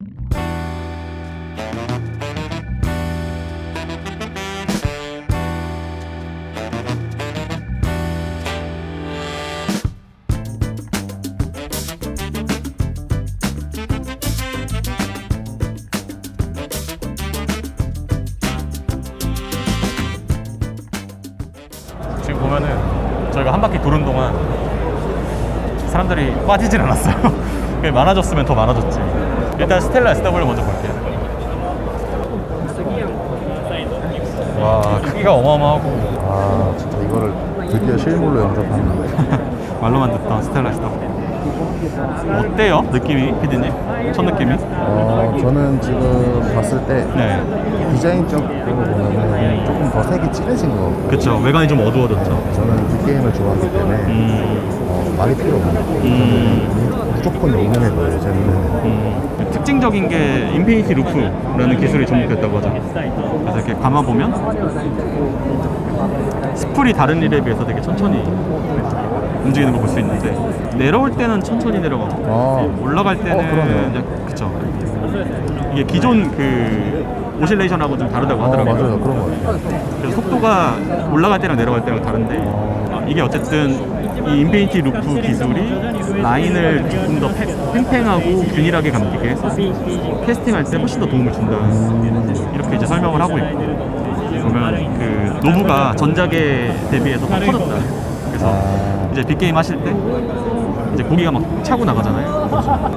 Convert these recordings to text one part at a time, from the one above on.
지금 보면은 저희가 한 바퀴 도는 동안 사람들이 빠지진 않았어요. 많아졌으면 더 많아졌지. 일단 스텔라 SW 먼저 볼게요. 와 크기가 어마어마하고 아 진짜 이거를 드디어 실물로 영접하는 말로만 듣던 스텔라 SW. 어때요? 느낌이 피디님? 첫 느낌이? 어 저는 지금 봤을 때 네. 디자인적으로 보면은 조금 더 색이 진해진 것 같고 그쵸 외관이 좀 어두워졌죠. 저는 빅게임을 좋아하기 때문에 음, 어, 말이 필요 없는 거 음. 무조건 있는 애거예요 저는 음, 특징적인 게 인피니티 루프라는 기술이 접목됐다고 하죠. 그래서 이렇게 감아 보면 스풀이 다른 일에 비해서 되게 천천히 움직이는 걸 볼 수 있는데 내려올 때는 천천히 내려가고 아 올라갈 때는 어, 그러네요. 이제 그쵸. 이게 기존 그 오실레이션하고 좀 다르다고 어, 하더라고요. 맞아요 그런 거 같아요 그래서 속도가 올라갈 때랑 내려갈 때랑 다른데 어, 이게 어쨌든 이 인피니티 루프 기술이 라인을 조금 더 팽- 팽팽하고 균일하게 감기게 해서 캐스팅할 때 훨씬 더 도움을 준다. 이렇게 이제 설명을 하고 있고. 보면 그 노브가 전작에 대비해서 더 커졌다. 그래서 아. 이제 빅게임 하실 때 이제 고기가 막 차고 나가잖아요.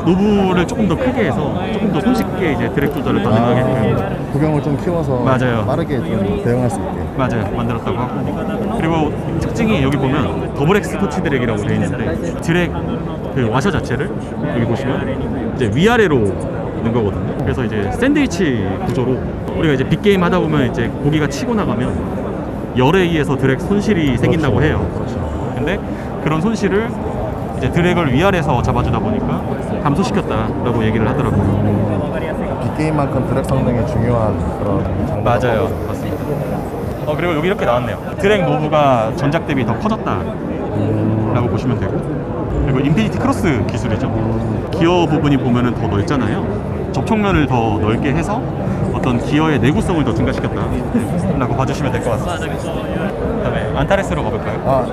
노브를 조금 더 크게 해서 조금 더 손쉽게 이제 드랙 조절을 가능하게끔 아, 구경을 좀 키워서 맞아요. 빠르게 좀 대응할 수 있게 맞아요 만들었다고 하고 그리고 특징이 여기 보면 더블 엑스 토치 드랙이라고 되어 있는데 드랙 그 와셔 자체를 여기 보시면 이제 위아래로 있는 거거든요 그래서 이제 샌드위치 구조로 우리가 이제 빅게임 하다 보면 이제 고기가 치고 나가면 열에 의해서 드랙 손실이 생긴다고 그렇죠. 해요 그렇죠. 근데 그런 손실을 이제 드랙을 위아래에서 잡아주다 보니까 감소시켰다라고 얘기를 하더라고요 빅게임만큼 드랙 성능이 중요한 그런 장르 맞아요. 맞습니다. 어 그리고 여기 이렇게 나왔네요. 드랙 노브가 전작 대비 더 커졌다라고 음, 보시면 되고 그리고 인피니티 크로스 기술이죠. 기어 부분이 보면은 더 넓잖아요. 접촉면을 더 넓게 해서 어떤 기어의 내구성을 더 증가시켰다라고 봐주시면 될 것 같습니다. 그다음에 안타레스로 가볼까요? 아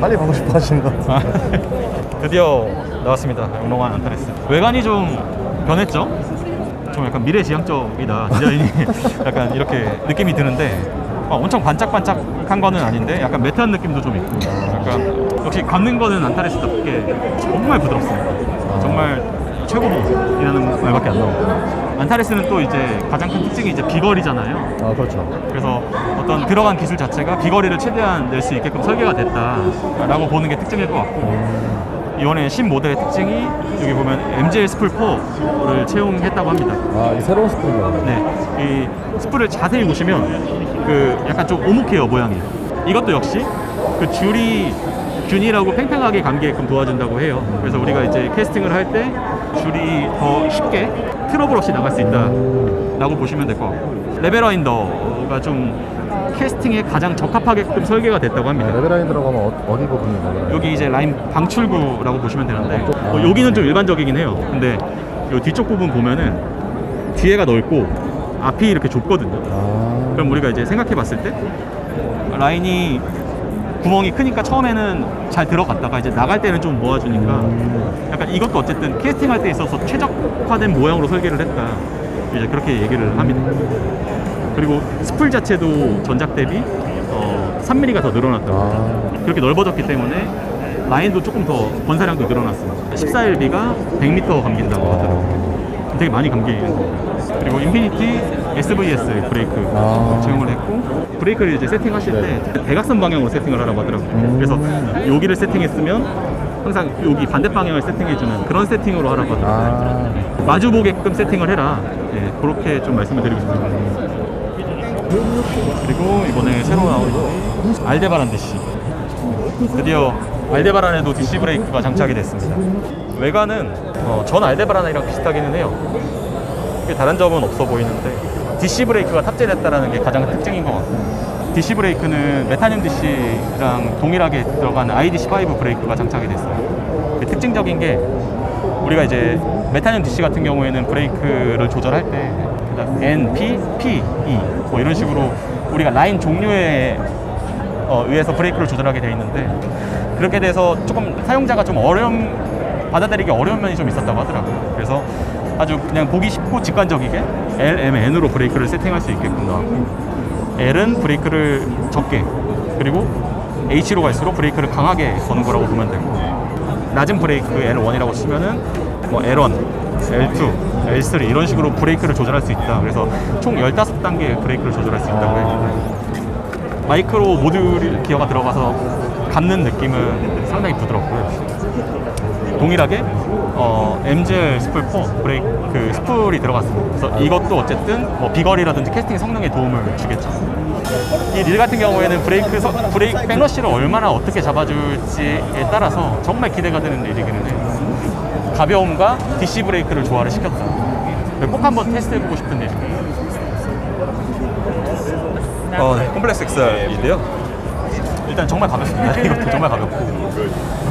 빨리 보고 싶어 하시는 것 아, 같아요 드디어 나왔습니다. 영롱한 안타레스. 외관이 좀 변했죠? 좀 약간 미래지향적이다. 디자인이 약간 이렇게 느낌이 드는데 아, 엄청 반짝반짝한 거는 아닌데 약간 매트한 느낌도 좀 있고 약간 역시 감는 거는 안타레스답게 정말 부드럽습니다. 정말 최고봉이라는 말밖에 안 나옵니다. 안타레스는 또 이제 가장 큰 특징이 이제 비거리잖아요. 아 그렇죠 그래서 어떤 들어간 기술 자체가 비거리를 최대한 낼 수 있게끔 설계가 됐다라고 보는 게 특징일 것 같고 이번에 신 모델의 특징이 여기 보면 MGL 스풀 4를 채용했다고 합니다. 아 이 새로운 스프링이요 네, 이 스풀을 자세히 보시면 그 약간 좀 오목해요 모양이. 이것도 역시 그 줄이 균일하고 팽팽하게 감기게끔 도와준다고 해요. 그래서 우리가 이제 캐스팅을 할 때 줄이 더 쉽게 트러블 없이 나갈 수 있다라고 보시면 될 것 같고 레벨 와인더가 좀 캐스팅에 가장 적합하게끔 설계가 됐다고 합니다. 레벨라인 들어가면 어, 부분이 레벨라인 여기 이제 라인 방출구라고 보시면 되는데 어, 여기는 좀 일반적이긴 해요. 근데 이 뒤쪽 부분 보면은 뒤에가 넓고 앞이 이렇게 좁거든요. 아 그럼 우리가 이제 생각해 봤을 때 라인이 구멍이 크니까 처음에는 잘 들어갔다가 이제 나갈 때는 좀 모아주니까 약간 이것도 어쨌든 캐스팅할 때 있어서 최적화된 모양으로 설계를 했다. 이제 그렇게 얘기를 합니다. 그리고 스풀 자체도 전작 대비 어, 3mm가 더 늘어났다. 아, 그렇게 넓어졌기 때문에 라인도 조금 더 번사량도 늘어났습니다. 14LB가 100m 감긴다고 하더라고요. 되게 많이 감기는 거고. 그리고 인피니티 SVS 브레이크 아. 채용을 했고 브레이크를 이제 세팅하실 네. 때 대각선 방향으로 세팅을 하라고 하더라고요. 음. 그래서 여기를 세팅했으면 항상 여기 반대 방향을 세팅해주는 그런 세팅으로 하라고 하더라고요. 아 마주 보게끔 세팅을 해라. 예, 그렇게 좀 말씀을 드리고 싶습니다. 그리고 이번에 새로 나온 알데바란 DC. 드디어 알데바란에도 DC 브레이크가 장착이 됐습니다. 외관은 어, 전 알데바란이랑 비슷하기는 해요. 다른 점은 없어 보이는데 DC 브레이크가 탑재됐다는 게 가장 특징인 것 같고 DC 브레이크는 메타늄 DC랑 동일하게 들어가는 IDC5 브레이크가 장착이 됐어요. 그 특징적인 게 우리가 이제 메타늄 DC 같은 경우에는 브레이크를 조절할 때 N, P, P, E 뭐 이런 식으로 우리가 라인 종류에 어, 의해서 브레이크를 조절하게 되어 있는데 그렇게 돼서 조금 사용자가 좀 어려움 받아들이기 어려운 면이 좀 있었다고 하더라고요. 그래서 아주 그냥 보기 쉽고 직관적이게 L, M, N으로 브레이크를 세팅할 수 있게끔 나왔고 L은 브레이크를 적게 그리고 H로 갈수록 브레이크를 강하게 거는 거라고 보면 되고 낮은 브레이크 L1이라고 치면은 뭐 L1, L2, L3 이런 식으로 브레이크를 조절할 수 있다. 그래서 총 15단계의 브레이크를 조절할 수 있다고 해요. 마이크로 모듈 기어가 들어가서 감는 느낌은 상당히 부드럽고요. 동일하게 어, MGL 스풀 4 브레이크 그 스풀이 들어갔습니다. 그래서 이것도 어쨌든 뭐 비거리라든지 캐스팅 성능에 도움을 주겠죠. 이 릴 같은 경우에는 브레이크 서, 브레이크 백러시를 얼마나 어떻게 잡아줄지에 따라서 정말 기대가 되는 릴이기는 해요. 가벼움과 DC 브레이크를 조화를 시켰다. 꼭 한번 테스트 해보고 싶은 릴입니다. 어, 네. 콤플렉스 XR인데요. 일단 정말 가볍습니다. 이것도 정말 가볍고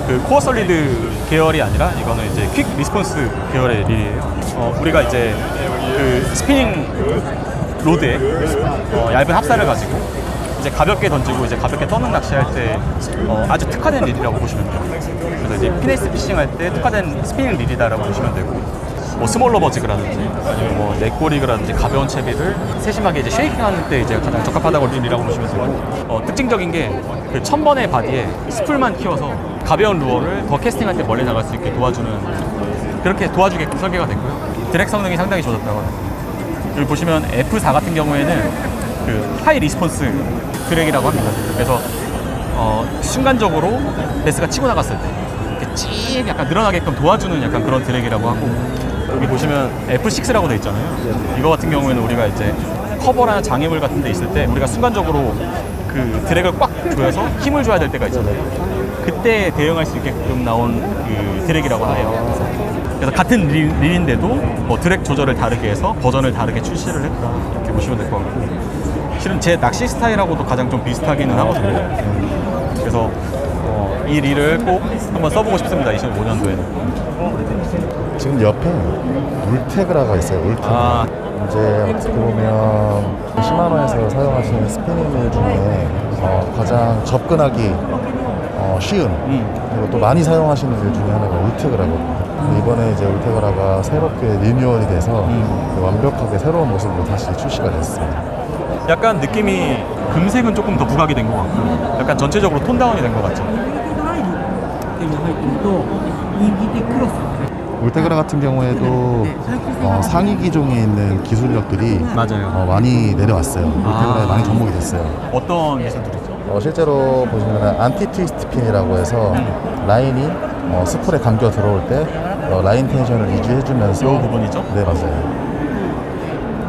그 코어 솔리드 계열이 아니라 이거는 이제 퀵 리스폰스 계열의 릴이에요. 어, 우리가 이제 그 스피닝 로드에 어, 얇은 합사를 가지고 이제 가볍게 던지고 이제 가볍게 떠는 낚시할 때 어, 아주 특화된 릴이라고 보시면 돼요. 그래서 이제 피네스 피싱 할 때 특화된 스피닝 릴이다라고 보시면 되고 뭐 스몰 러 버직이라든지 아니면 뭐 넥고리그라든지 가벼운 채비를 세심하게 이제 쉐이킹하는 때 이제 가장 적합하다고 릴이라고 보시면 되고 어, 특징적인 게그 천번의 바디에 스풀만 키워서 가벼운 루어를 더 캐스팅할 때 멀리 나갈 수 있게 도와주는 그렇게 도와주게끔 설계가 됐고요. 드랙 성능이 상당히 좋아졌다고 합니다 여기 보시면 F4 같은 경우에는 그 하이 리스폰스 드랙이라고 합니다. 그래서 어, 순간적으로 베스가 치고 나갔을 때 이렇게 찌 약간 늘어나게끔 도와주는 약간 그런 드랙이라고 하고 여기 보시면 F6라고 돼 있잖아요. 이거 같은 경우에는 우리가 이제 커버나 장애물 같은 데 있을 때 우리가 순간적으로 그 드랙을 꽉 조여서 힘을 줘야 될 때가 있잖아요. 그때 대응할 수 있게끔 나온 그 드랙이라고 해요. 그래서 같은 릴, 릴인데도 뭐 드랙 조절을 다르게 해서 버전을 다르게 출시를 했다. 이렇게 보시면 될 것 같고. 실은 제 낚시 스타일하고도 가장 좀 비슷하기는 하거든요. 그래서 어, 이 릴을 꼭 한번 써보고 싶습니다. 2005년도에는. 지금 옆에 울테그라가 있어요. 울테그라. 아. 이제 어떻게 보면 시마노에서 사용하시는 스피닝 릴 중에 어, 가장 접근하기 어, 쉬운 음. 그리고 또 많이 사용하시는 일 중에 하나가 울테그라거든요. 근데 이번에 이제 울테그라가 새롭게 리뉴얼이 돼서 음. 완벽하게 새로운 모습으로 다시 출시가 됐습니다. 약간 느낌이 금색은 조금 더 부각이 된 것 같고 약간 전체적으로 톤 다운이 된 것 같죠. 手に入ってると右手クロス 울테그라 같은 경우에도 어, 상위 기종에 있는 기술력들이 맞아요. 어, 많이 내려왔어요. 울테그라에 아. 많이 접목이 됐어요. 어떤 기술들이죠? 어, 실제로 보시면 안티 트위스트 핀이라고 해서 음. 라인이 어, 스풀에 감겨 들어올 때 어, 라인 텐션을 유지해주면서 이 부분이죠? 네 맞아요.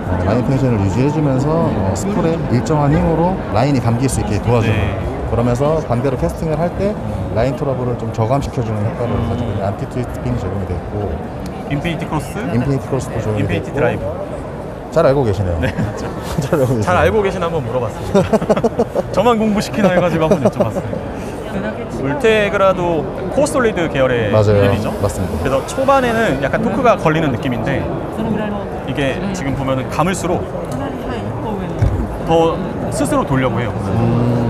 어, 라인 텐션을 유지해주면서 어, 스풀에 일정한 힘으로 라인이 감길 수 있게 도와줘요. 네. 그러면서 반대로 캐스팅을 할 때 라인 트러블을 좀 저감시켜주는 효과를 가지고 있는 안티 트위스트 핀이 적용이 됐고 인피니티 크로스, 인피니티 크로스도 적용이 인피니티 됐고 드라이브. 잘 알고 계시네요. 네. 잘 알고 계시네요. 잘 알고 계시나 한번 물어봤습니다. 저만 공부시키나 해가지고 한번 여쭤봤어요. 울테그라도 코솔리드 계열의 맞아요. 맞습니다. 그래서 초반에는 약간 토크가 걸리는 느낌인데 이게 지금 보면 감을수록 더 스스로 돌려고 해요. 음.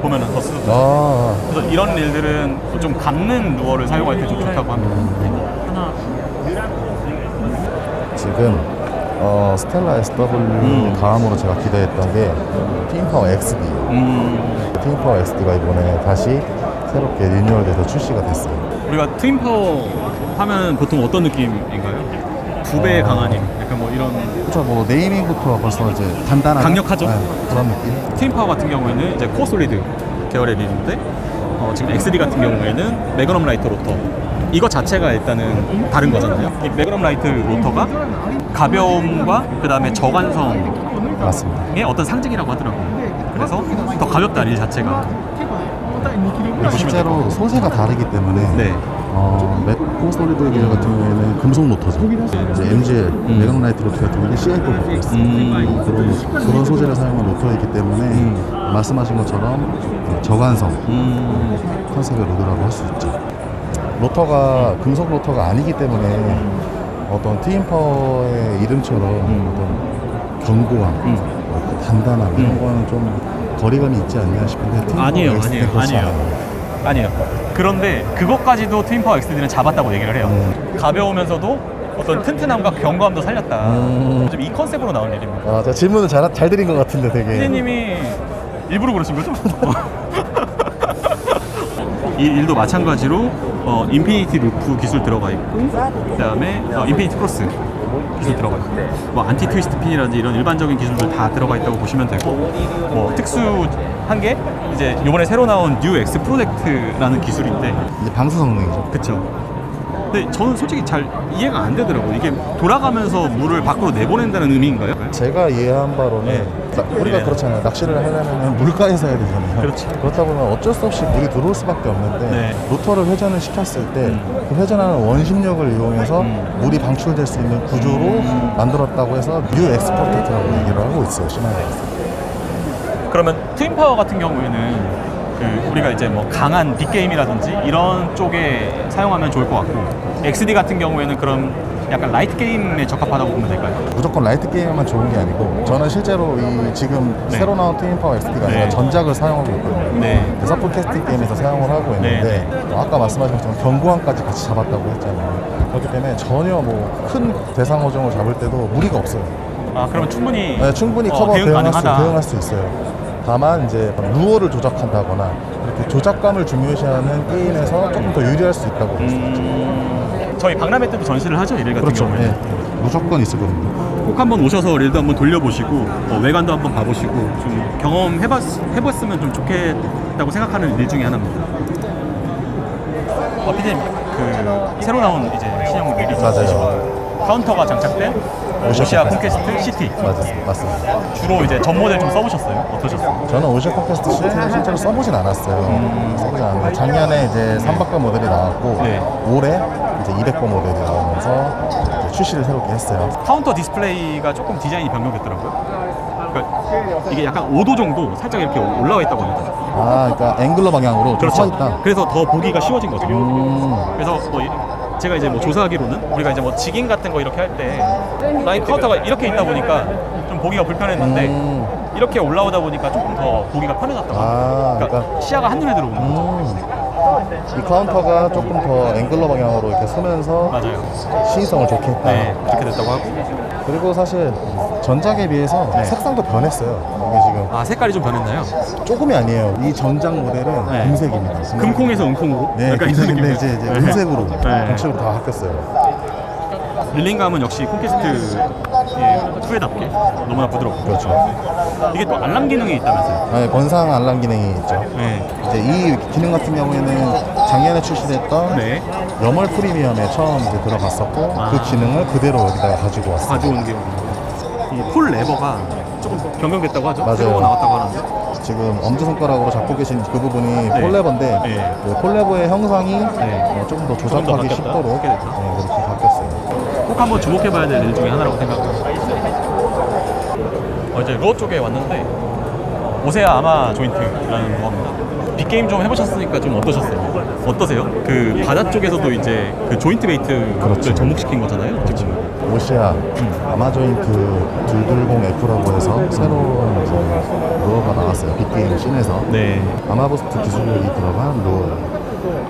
음, 보면은 더 스스로. 아, 그래서 이런 릴들은 좀 감는 루어를 사용할 때 좀 좋다고 합니다. 지금 어, 스텔라 SW 음. 다음으로 제가 기대했던 게 팀파워 XD. 음, 팀파워 XD가 이번에 다시 새롭게 리뉴얼돼서 출시가 됐어요. 우리가 트윈 파워 하면 보통 어떤 느낌인가요? 두배 어. 강한 힘, 약간 뭐 이런 그렇죠. 뭐 네이밍부터 벌써 이제 단단한 강력하죠? 그런 느낌. 트윈 파워 같은 경우에는 이제 코어 솔리드 계열의 릴인데 어, 지금 XD 같은 경우에는 매그넘 라이트 로터 이거 자체가 일단은 다른 거잖아요. 이 매그넘 라이트 로터가 가벼움과 그 다음에 저관성의 맞습니다. 어떤 상징이라고 하더라고요. 그래서 더 가볍다 릴 자체가. 보시면 실제로 소재가 다르기 때문에 네. 어, 맥코 솔리드 계열 같은 경우에는 금속 로터죠. 이제 MGL, 매그넘 라이트 로터 같은 경우는 CIP 갖고 있어요. 음. 그런, 그런 소재를 사용한 로터이기 때문에 음. 말씀하신 것처럼 저관성 음, 컨셉의 로드라고 할 수 있죠. 로터가 금속 로터가 아니기 때문에 어떤 트윈파워의 이름처럼 어떤 견고함, 뭐 단단함 이런 음. 거는 좀 거리감이 있지 않냐 싶은데 트윈파워 아니에요, 아니에요, 그렇지 아니에요. 않아요. 아니에요. 그런데 그것까지도 트윈파워 XD는 잡았다고 얘기를 해요. 가벼우면서도 어떤 튼튼함과 견고함도 살렸다. 음. 좀 이 컨셉으로 나온 일입니다. 아, 제가 질문을 잘, 잘 드린 것 같은데 되게 피디님이 일부러 그러신 거죠? 이 일도 마찬가지로 어, 인피니티 루프 기술 들어가 있고 그다음에 어, 인피니티 크로스 기술 들어가 있고 뭐 안티 트위스트 핀이라든지 이런 일반적인 기술들 다 들어가 있다고 보시면 되고 뭐 특수한 게 이제 이번에 새로 나온 뉴 엑스 프로젝트라는 기술인데 이제 방수 성능이죠. 그쵸 근데 저는 솔직히 잘 이해가 안 되더라고요 이게 돌아가면서 물을 밖으로 내보낸다는 의미인가요? 제가 이해한 바로는 네. 나- 우리가 네. 그렇잖아요. 낚시를 하려면 물가에서 해야 되잖아요. 그렇지. 그렇다 보면 어쩔 수 없이 물이 들어올 수밖에 없는데 네. 로터를 회전을 시켰을 때 음. 그 회전하는 원심력을 이용해서 음. 물이 방출될 수 있는 구조로 만들었다고 해서 뉴 엑스포트라고 얘기를 하고 있어요. 심한에서. 그러면 트윈파워 같은 경우에는 그 우리가 이제 뭐 강한 빅게임이라든지 이런 쪽에 사용하면 좋을 것 같고 XD 같은 경우에는 그럼 약간 라이트 게임에 적합하다고 보면 될까요? 무조건 라이트 게임만 좋은 게 아니고 저는 실제로 이 지금 네. 새로 나온 트윈파워 XD가 아니라 네. 전작을 사용하고 있거든요. 네. 그 서프 캐스팅 게임에서 사용을 하고 있는데 어, 아까 말씀하신 것처럼 견고함까지 같이 잡았다고 했잖아요. 그렇기 때문에 전혀 뭐 큰 대상 어종을 잡을 때도 무리가 없어요. 아 그러면 충분히 네, 충분히 어, 커버 대응 대응할, 수, 가능하다. 대응할 수 있어요. 다만 이제 루어를 조작한다거나 이렇게 조작감을 중요시하는 게임에서 조금 더 유리할 수 있다고 볼수 있죠. 음, 저희 박람회 때도 전시를 하죠 이를 같은 그렇죠. 경우에는 네. 무조건 있을 겁니다. 꼭 한번 오셔서 릴도 한번 돌려보시고 어, 외관도 한번 봐보시고 좀 경험해봤 해봤으면 좀 좋겠다고 생각하는 일 중에 하나입니다. 어, 피디님 그 새로 나온 이제 신형 릴이 맞아요. 카운터가 장착된 오시아 콘퀘스트. 콘퀘스트 시티 맞습니다. 맞습니다. 주로 이제 전 모델 좀 써보셨어요? 어떠셨어요? 저는 오션 콘테스트 시트를 실제로 써보진 않았어요. 써보진 않았는데 작년에 이제 3박과 모델이 나왔고 음. 네. 올해 이제 200과 모델이 나오면서 이제 출시를 새롭게 했어요. 카운터 디스플레이가 조금 디자인이 변경됐더라고요. 그러니까 이게 약간 5도 정도 살짝 이렇게 올라와 있다고 합니다. 아, 그러니까 앵글러 방향으로 좀서 있다. 그래서 더 보기가 쉬워진 거죠. 음, 그래서 뭐 이- 제가 이제 뭐 조사하기로는 우리가 이제 뭐 직인 같은 거 이렇게 할 때 라인 카운터가 이렇게 있다 보니까 좀 보기가 불편했는데 음. 이렇게 올라오다 보니까 조금 더 보기가 편해졌다고 아, 합니다. 그러니까 그러니까- 시야가 한눈에 들어오는 거죠. 음. 이 카운터가 조금 더 앵글러 방향으로 이렇게 서면서 맞아요. 시인성을 좋게 했다. 네, 그렇게 됐다고 하고. 그리고 사실 전작에 비해서 네. 색상도 변했어요. 이게 지금 아 색깔이 좀 변했나요? 조금이 아니에요. 이 전작 모델은 네. 금색입니다. 금콩에서 은콩으로? 네, 약간 이런 느낌이에요. 이제, 이제 네. 은색으로 네. 정식으로 다 바뀌었어요. 릴링감은 역시 콘퀘스트 투에답게 너무나 부드럽고 그렇죠. 이게 또 알람 기능이 있다면서요? 네, 권상 알람 기능이 있죠. 네. 이제 이 기능 같은 경우에는 작년에 출시됐던 네. 염월 프리미엄에 처음 이제 들어갔었고 아. 그 기능을 그대로 여기다가 가지고 왔어요. 가져온 게. 이폴 레버가 조금 변경됐다고 하죠? 맞아요. 새로가 나왔다고 하는데. 지금 엄지손가락으로 잡고 계신 그 부분이 네. 폴레버인데 네. 그 폴레버의 형상이 네. 어, 조금 더더 조작하기 바뀌었다? 쉽도록 그렇게? 네, 그렇게 바뀌었어요. 꼭 한번 주목해봐야 될 일 중에 하나라고 생각합니다. 어, 이제 루어 쪽에 왔는데 오세아 아마 조인트라는 루어입니다. 빅게임 좀 해보셨으니까 좀 어떠셨어요? 어떠세요? 그 바다 쪽에서도 이제 그 조인트 베이트를 그렇죠. 접목시킨 거잖아요. 지금. 오시아 아마조인트 220F라고 해서 새로운 이제 루어가 나왔어요. 빅게임 씬에서 네. 아마부스트 기술력이 들어간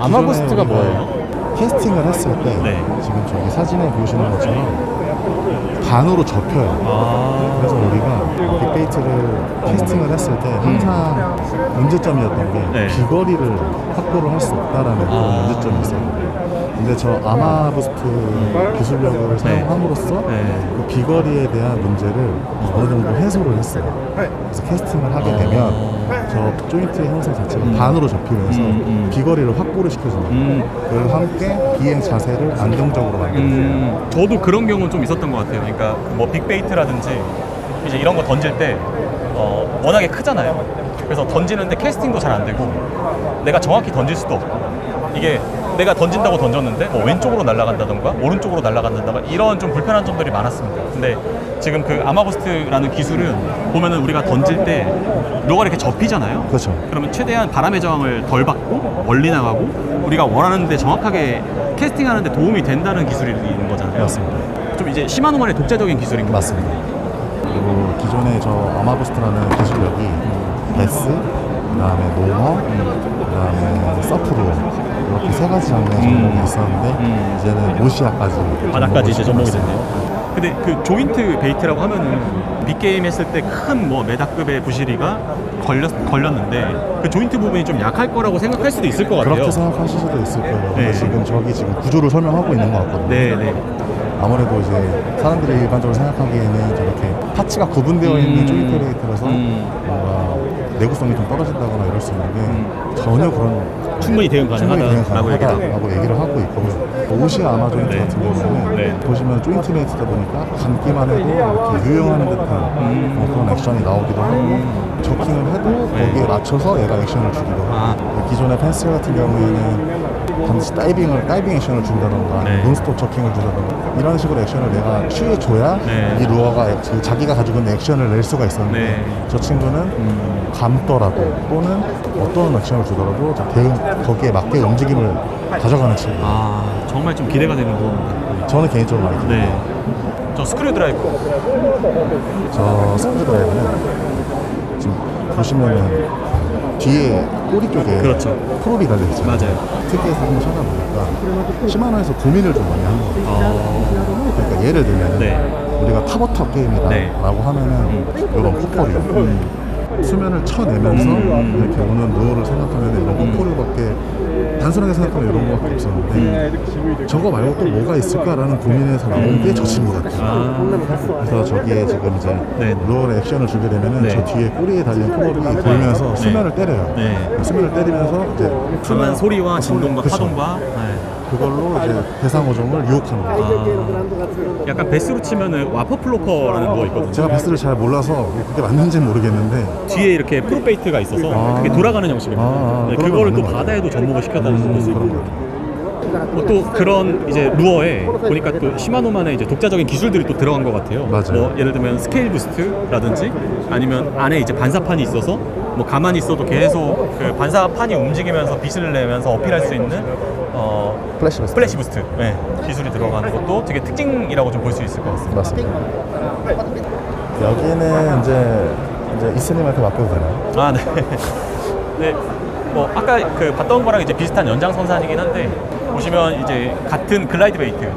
기존에 우리가 뭐예요? 캐스팅을 했을 때 네. 지금 저기 사진에 보시는 것처럼 반으로 접혀요. 아. 그래서 우리가 빅베이트를 캐스팅을 했을 때 항상 문제점이었던 게 네. 비거리를 확보를 할 수 없다라는 그런 아. 문제점이 있어요. 근데 저 아마 부스트 기술력을 사용함으로써 네. 그 비거리에 대한 문제를 어느 정도 해소를 했어요. 그래서 캐스팅을 하게 되면 저 조인트의 형상 자체가 반으로 접히면서 음, 음. 비거리를 확보를. 음. 그리고 함께 비행 자세를 안정적으로 만들어줘요. 음, 저도 그런 경우는 좀 있었던 것 같아요. 그러니까 뭐 빅베이트라든지 이제 이런 거 던질 때 어, 워낙에 크잖아요. 그래서 던지는데 캐스팅도 잘 안 되고 내가 정확히 던질 수도 없고 이게 내가 던진다고 던졌는데 뭐 왼쪽으로 날아간다던가 오른쪽으로 날아간다던가 이런 좀 불편한 점들이 많았습니다. 근데 지금 그 아마고스트라는 기술은 보면은 우리가 던질 때 루어가 이렇게 접히잖아요. 그렇죠. 그러면 최대한 바람의 저항을 덜 받고 멀리 나가고 우리가 원하는 데 정확하게 캐스팅하는 데 도움이 된다는 기술이 있는 거잖아요. 맞습니다. 좀 이제 시마노만의 독자적인 기술인 것 같습니다. 맞습니다. 그리고 기존에 저 아마부스트라는 기술력이 베스, 그다음에 노머, 그다음에 서프로 이렇게 세 가지 장르의 종목이 있었는데 음. 이제는 모시아까지 바닥까지 이제 됐습니다. 됐네요. 근데 그 조인트 베이트라고 하면은 빅게임 했을 때 큰 뭐 메다급의 부시리가 걸렸, 걸렸는데 그 조인트 부분이 좀 약할 거라고 생각할 수도 있을 것 같아요. 그렇게 생각하실 수도 있을 거예요. 근데 네. 지금 저기 지금 구조를 설명하고 있는 것 같거든요. 네, 네. 아무래도 이제 사람들이 일반적으로 생각하기에는 저렇게 파츠가 구분되어 있는 음. 조인트 베이트라서 음. 내구성이 좀 떨어진다거나 이럴 수 있는데 전혀 그런 충분히 대응 가능하다라고 얘기를 하고. 가능하다라고 얘기를 하고 있고요. 오시아 아마 조인트 네. 같은 경우는 네. 보시면 조인트 베이트다 보니까 감기만 해도 이렇게 유용하는 듯한 음. 뭐 그런 액션이 나오기도 하고 저킹을 해도 네. 거기에 맞춰서 얘가 액션을 주기도 하고 아. 기존의 펜슬 같은 경우에는 반드시 다이빙을 다이빙 액션을 준다던가 네. 논스톱 저킹을 준다던가 이런 식으로 액션을 내가 취해줘야 네. 이 루어가 그 자기가 가지고 있는 액션을 낼 수가 있었는데 네. 저 친구는 음. 감더라도 또는 어떤 액션을 주더라도 자, 대응 거기에 맞게 움직임을 가져가는 친구. 아, 정말 좀 기대가 되는 부분입니다. 저는 개인적으로 많이 기대요. 네. 저 스크류 드라이브. 저 스크류드라이브는 지금 보시면은 뒤에 꼬리 쪽에 그렇죠. 프롭이 달려 있잖아요. 맞아요. 특이해서 한번 찾아보니까 시마노에서 고민을 좀 많이 같아요. 어, 그러니까 예를 들면 네. 우리가 타버터 게임이라고 네. 하면은 이런 코퍼리 수면을 쳐내면서 음. 이렇게 오는 노어를 생각하면 이런 코퍼리밖에 단순하게 생각하면 이런 거밖에 없었는데 저거 말고 또 뭐가 있을까라는 고민에서 나온 게 저 친구 같아요. 아, 그래서 저기에 지금 이제 네. 루어의 액션을 주게 되면은 네. 저 뒤에 꼬리에 달린 프롭이 돌면서 수면을 때려요. 네. 수면을 때리면서 이제 강한 소리와 진동과 그쵸. 파동과 네. 그걸로 이제 대상 오종을 유혹하는 거예요. 아, 약간 베스로 치면은 와퍼 플로퍼라는 거 있거든요. 제가 베스를 잘 몰라서 그게 맞는지는 모르겠는데 뒤에 이렇게 프로베이트가 있어서 아. 그게 돌아가는 형식입니다. 아, 아, 네, 그런 거 그거를 또 맞는 것 같아요. 바다에도 접목을 시켰다는 것도 그런 있고 거 같아요. 뭐또 그런 이제 루어에 보니까 또 시마노만의 이제 독자적인 기술들이 또 들어간 것 같아요. 맞아요. 뭐 예를 들면 스케일 부스트라든지 아니면 안에 이제 반사판이 있어서 뭐 가만히 있어도 계속 그 반사판이 움직이면서 빛을 내면서 어필할 수 있는 어 플래시 베스트. 플래시 부스트 네, 기술이 들어가는 것도 되게 특징이라고 좀 볼 수 있을 것 같습니다. 맞습니다. 여기는 이제 이제 이스님한테 맡겨도 되나요? 아, 네. 네. 뭐 아까 그 봤던 거랑 이제 비슷한 연장선상이긴 한데 보시면 이제 같은 글라이드 베이트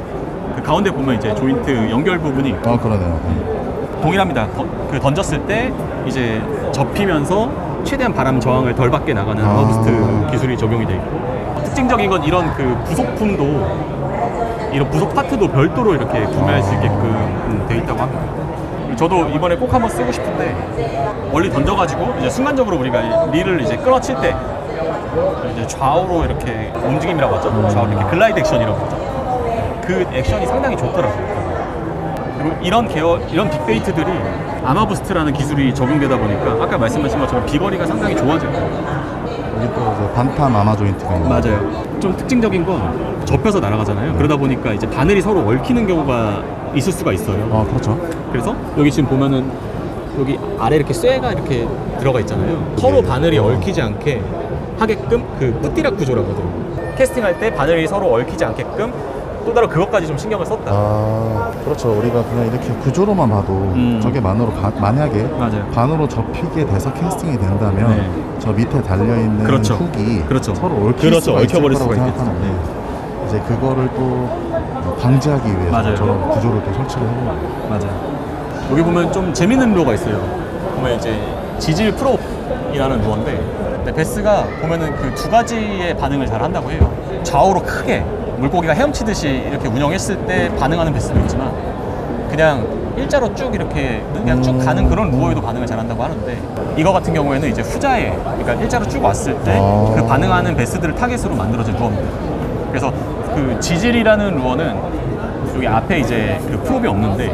그 가운데 보면 이제 조인트 연결 부분이 아 그러네요. 네. 동일합니다. 던- 그 던졌을 때 이제 접히면서 최대한 바람 저항을 덜 받게 나가는 아. 아마부스트 기술이 적용이 돼 있고 특징적인 건 이런 그 부속품도 이런 부속 파트도 별도로 이렇게 구매할 수 있게끔 음, 돼 있다고 합니다. 저도 이번에 꼭 한번 쓰고 싶은데 멀리 던져가지고 이제 순간적으로 우리가 릴을 이제 끊어칠 때 이제 좌우로 이렇게 움직임이라고 하죠. 좌우로 이렇게 글라이드 액션이라고 하죠. 그 액션이 상당히 좋더라고요. 이런 계열, 이런 빅베이트들이 아마부스트라는 기술이 적용되다 보니까 아까 말씀하신 것처럼 비거리가 상당히 좋아져요. 여기 또 이제 반탐 아마 조인트가 있는. 맞아요. 좀 특징적인 건 접혀서 날아가잖아요. 그러다 보니까 이제 바늘이 서로 얽히는 경우가 있을 수가 있어요. 아 그렇죠. 그래서 여기 지금 보면은 여기 아래 이렇게 쇠가 이렇게 들어가 있잖아요. 서로 바늘이 어. 얽히지 않게 하게끔 그 뿌띠락 구조라고 하더라고요. 캐스팅할 때 바늘이 서로 얽히지 않게끔 또 다른 그것까지 좀 신경을 썼다. 아 그렇죠. 우리가 그냥 이렇게 구조로만 봐도 음. 저게 만으로 바- 만약에 맞아요. 반으로 접히게 돼서 캐스팅이 된다면 네. 저 밑에 달려 있는 그렇죠. 훅이 그렇죠. 서로 얽힐 그렇죠. 수가 있을 얽혀버릴 거라고. 생각하는데 이제 그거를 또 방지하기 위해서 맞아요. 저런 구조를 또 설치를 거예요. 맞아요. 여기 보면 좀 재밌는 루어가 있어요. 보면 이제 지질 프로이라는 루어인데 근데 베스가 보면은 그 두 가지의 반응을 잘 한다고 해요. 좌우로 크게 물고기가 헤엄치듯이 이렇게 운영했을 때 반응하는 베스도 있지만 그냥 일자로 쭉 이렇게 그냥 쭉 가는 그런 루어에도 반응을 잘 한다고 하는데 이거 같은 경우에는 이제 후자에 그러니까 일자로 쭉 왔을 때 아. 그 반응하는 베스들을 타겟으로 만들어진 루어입니다. 그래서 그 지질이라는 루어는 여기 앞에 이제 그 프롭이 없는데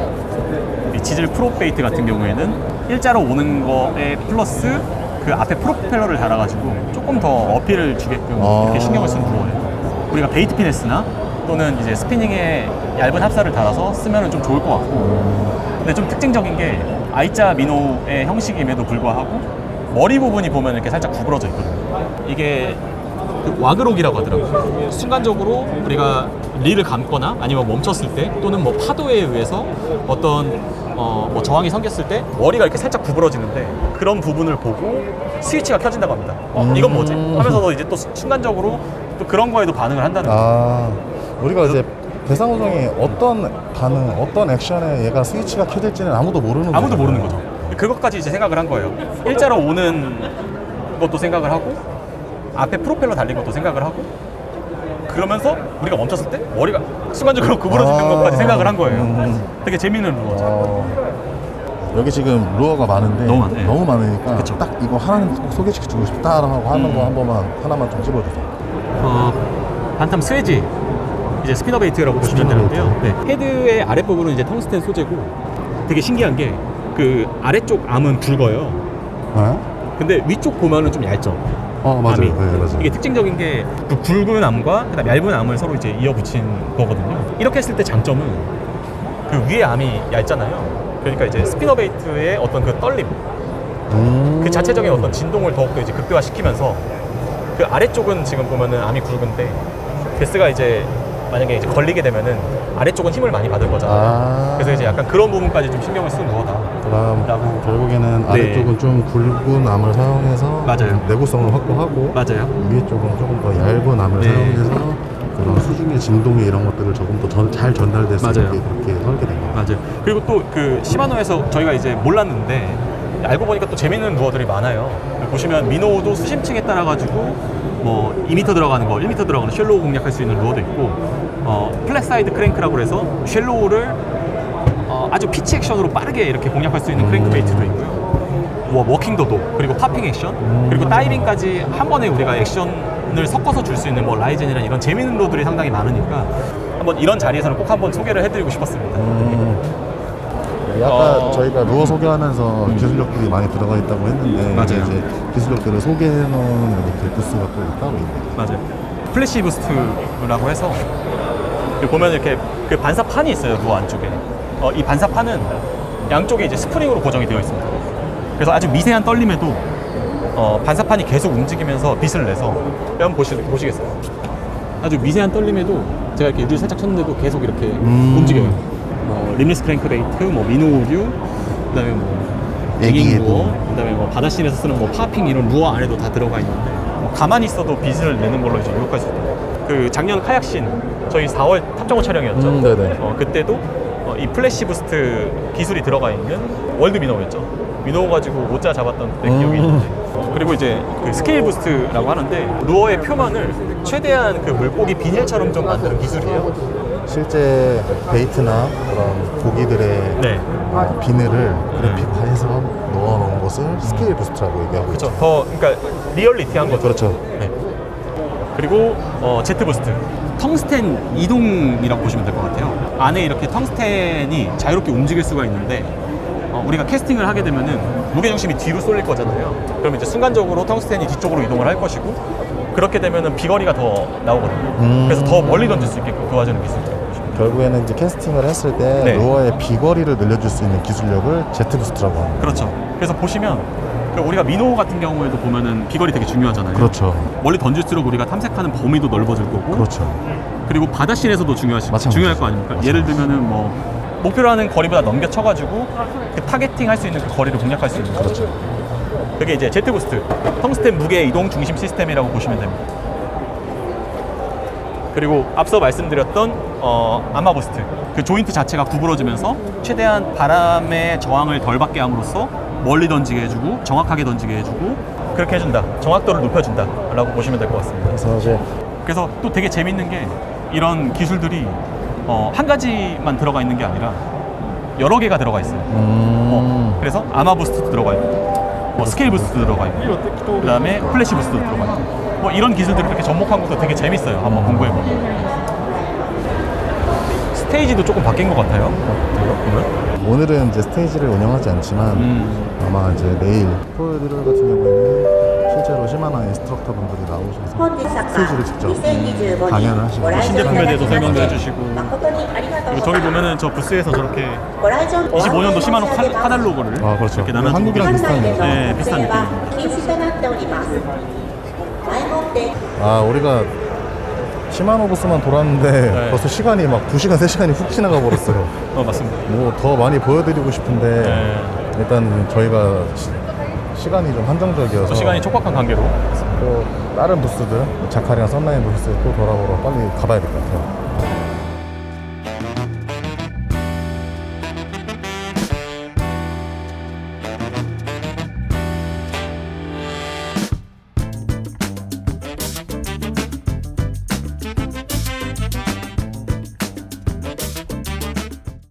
이 지질 프롭 베이트 같은 경우에는 일자로 오는 거에 플러스 그 앞에 프로펠러를 달아가지고 조금 더 어필을 주게끔 아. 이렇게 신경을 쓴 루어예요. 우리가 베이트 피네스나 또는 이제 스피닝에 얇은 합사를 달아서 쓰면 좀 좋을 것 같고. 근데 좀 특징적인 게 I자 미노의 형식임에도 불구하고 머리 부분이 보면 이렇게 살짝 구부러져 있거든요. 이게 그 와그록이라고 하더라고요. 순간적으로 우리가 릴을 감거나 아니면 멈췄을 때 또는 뭐 파도에 의해서 어떤 어, 뭐 저항이 생겼을 때 머리가 이렇게 살짝 구부러지는데 그런 부분을 보고 스위치가 켜진다고 합니다. 어, 이건 뭐지? 하면서도 이제 또 순간적으로 또 그런 거에도 반응을 한다는 거예요 아 우리가 이제 대상호정이 어떤 반응, 어떤 액션에 얘가 스위치가 켜질지는 아무도 모르는 아무도 거잖아요. 모르는 거죠. 그것까지 이제 생각을 한 거예요. 일자로 오는 것도 생각을 하고 앞에 프로펠러 달린 것도 생각을 하고 그러면서 우리가 멈췄을 때 머리가 순간적으로 구부러지는 아. 것까지 생각을 한 거예요. 음. 되게 재밌는 루어죠. 어, 여기 지금 루어가 많은데 너무 많네. 너무 많으니까 그쵸. 딱 이거 하나는 꼭 소개시켜주고 싶다라고 하는 음. 거한 번만 하나만 좀 집어주세요. 어, 반탐 스웨지 이제 스피너 베이트라고 보시면 되는데요. 네. 헤드의 아랫부분은 이제 텅스텐 소재고 되게 신기한 게 그 아래쪽 암은 굵어요. 네? 근데 위쪽 보면은 좀 얇죠. 어 맞아요. 암이. 네, 맞아요. 이게 특징적인 게 그 굵은 암과 그다음 얇은 암을 서로 이제 이어 붙인 거거든요. 이렇게 했을 때 장점은 그 위에 암이 얇잖아요. 그러니까 이제 스피너 베이트의 어떤 그 떨림, 음. 그 자체적인 어떤 진동을 더욱더 이제 극대화시키면서 그 아래쪽은 지금 보면은 암이 굵은데 베스가 이제 만약에 이제 걸리게 되면은 아래쪽은 힘을 많이 받을 거잖아 요. 아. 그래서 이제 약간 그런 부분까지 좀 신경을 쓴 거다. 그럼 라고. 결국에는 네. 아래쪽은 좀 굵은 암을 사용해서 맞아요. 내구성을 확보하고 맞아요. 위에 쪽은 조금 더 얇은 암을 네. 사용해서 그런 수중의 진동이 이런 것들을 조금 더 잘 전달될 수 맞아요. 있게 그렇게 설계된 거예요. 맞아요. 그리고 또 그 시마노에서 저희가 이제 몰랐는데 알고 보니까 또 재밌는 루어들이 많아요. 보시면 미노도 수심층에 따라 가지고 뭐 2m 들어가는 거, 1m 들어가는 쉘로우 공략할 수 있는 루어도 있고 어, 플랫 사이드 크랭크라고 해서 쉘로우를 어, 아주 피치 액션으로 빠르게 이렇게 공략할 수 있는 크랭크 베이트도 있고요. 뭐 워킹 도도 그리고 파핑 액션 그리고 다이빙까지 한 번에 우리가 액션을 섞어서 줄 수 있는 뭐 라이젠이나 이런 재밌는 로들이 상당히 많으니까 한번 이런 자리에서는 꼭 한번 소개를 해드리고 싶었습니다. 음. 아까 어. 저희가 루어 소개하면서 기술력들이 많이 들어가 있다고 했는데 맞아요. 이제 기술력들을 소개해놓은 이렇게 부스가 또 따로 있네요. 맞아요. 플래시 부스트라고 해서 그 보면 이렇게 그 반사판이 있어요 루어 안쪽에. 어, 이 반사판은 양쪽에 이제 스프링으로 고정이 되어 있습니다. 그래서 아주 미세한 떨림에도 어, 반사판이 계속 움직이면서 빛을 내서 한번 보시, 보시겠어요? 아주 미세한 떨림에도 제가 이렇게 유리를 살짝 쳤는데도 계속 이렇게 음. 움직여요. 뭐 림리스 크랭크베이트, 뭐 미노우류, 그다음에 뭐 애깅 루어. 그다음에 뭐 바다씬에서 쓰는 뭐 파핑 이런 루어 안에도 다 들어가 있는데 뭐 가만히 있어도 빛을 내는 걸로 이제 유혹할 수 있다. 그 작년 카약신 저희 4월 탑정호 촬영이었죠. 음, 네네. 어, 그때도 어, 이 플래시 부스트 기술이 들어가 있는 월드 미노우였죠. 미노우 가지고 모자 잡았던 그때 기억이 음. 있는데. 어, 그리고 이제 그 스케일 부스트라고 하는데 루어의 표면을 최대한 그 물고기 비닐처럼 좀 만드는 기술이에요. 실제 베이트나 그런 고기들의 네. 어, 비늘을 그래픽화해서 넣어놓은 것을 스케일 부스트라고 얘기하고 있죠. 그렇죠. 더 그러니까 리얼리티한 거죠. 그렇죠. 네. 그리고 어, 제트 부스트. 텅스텐 이동이라고 보시면 될 것 같아요. 안에 이렇게 텅스텐이 자유롭게 움직일 수가 있는데 어, 우리가 캐스팅을 하게 되면은 무게 중심이 뒤로 쏠릴 거잖아요. 그럼 이제 순간적으로 텅스텐이 뒤쪽으로 이동을 할 것이고 그렇게 되면은 비거리가 더 나오거든요. 음. 그래서 더 멀리 던질 수 있게끔 도와주는 돼요. 결국에는 이제 캐스팅을 했을 때 네. 루어의 비거리를 늘려줄 수 있는 기술력을 제트 부스트라고 합니다. 그렇죠. 그래서 보시면 그 우리가 미노 같은 경우에도 보면은 비거리 되게 중요하잖아요. 그렇죠. 멀리 던질수록 우리가 탐색하는 범위도 넓어질 거고 그렇죠. 그리고 바다씬에서도 중요하시, 마찬가지죠. 중요할 거 아닙니까? 예를 들면은 뭐 목표로 하는 거리보다 넘겨쳐가지고 그 타겟팅 할 수 있는 그 거리를 공략할 수 있는 그렇죠. 그게 이제 제트 부스트 텅스텐 무게 이동 중심 시스템이라고 보시면 됩니다. 그리고 앞서 말씀드렸던 어, 아마 부스트 그 조인트 자체가 구부러지면서 최대한 바람의 저항을 덜 받게 함으로써 멀리 던지게 해주고 정확하게 던지게 해주고 그렇게 해준다 정확도를 높여준다 라고 보시면 될 것 같습니다. 그래서 이제 그래서 또 되게 재밌는 게 이런 기술들이 어, 한 가지만 들어가 있는 게 아니라 여러 개가 들어가 있어요. 어, 음, 그래서 아마 부스트도 들어가 있고, 뭐 스케일 부스트도 들어가 있고, 그 다음에 플래시 부스트도 들어가 있고, 뭐 이런 기술들을 이렇게 접목한 것도 되게 재밌어요. 한번 공부해 보면. 스테이지도 조금 바뀐 것 같아요. 오늘은 이제 스테이지를 운영하지 않지만 음. 아마 이제 내일 토요일 같은 경우에는 실제로 시마나 인스트럭터 분들이 나오셔서 스테이지를 직접 음, 강연을 하시고 뭐 신제품에 대해서 설명도 네. 해주시고. 그리고 저기 보면은 저 부스에서 저렇게 25년도 시마노 칼, 카달로그를 아, 그렇죠. 이렇게 나눠 한국이랑 비슷한 네 비슷한 느낌 아 우리가 시마노 부스만 돌았는데 네. 벌써 시간이 막 2시간 3시간이 훅 지나가 버렸어요 어 맞습니다 뭐 더 많이 보여드리고 싶은데 네. 일단 저희가 시, 간이좀 한정적이어서 또 시간이 촉박한 관계로 또 다른 부스들 자카리랑 썬라인 부스 또 돌아보러 빨리 가봐야 될 것 같아요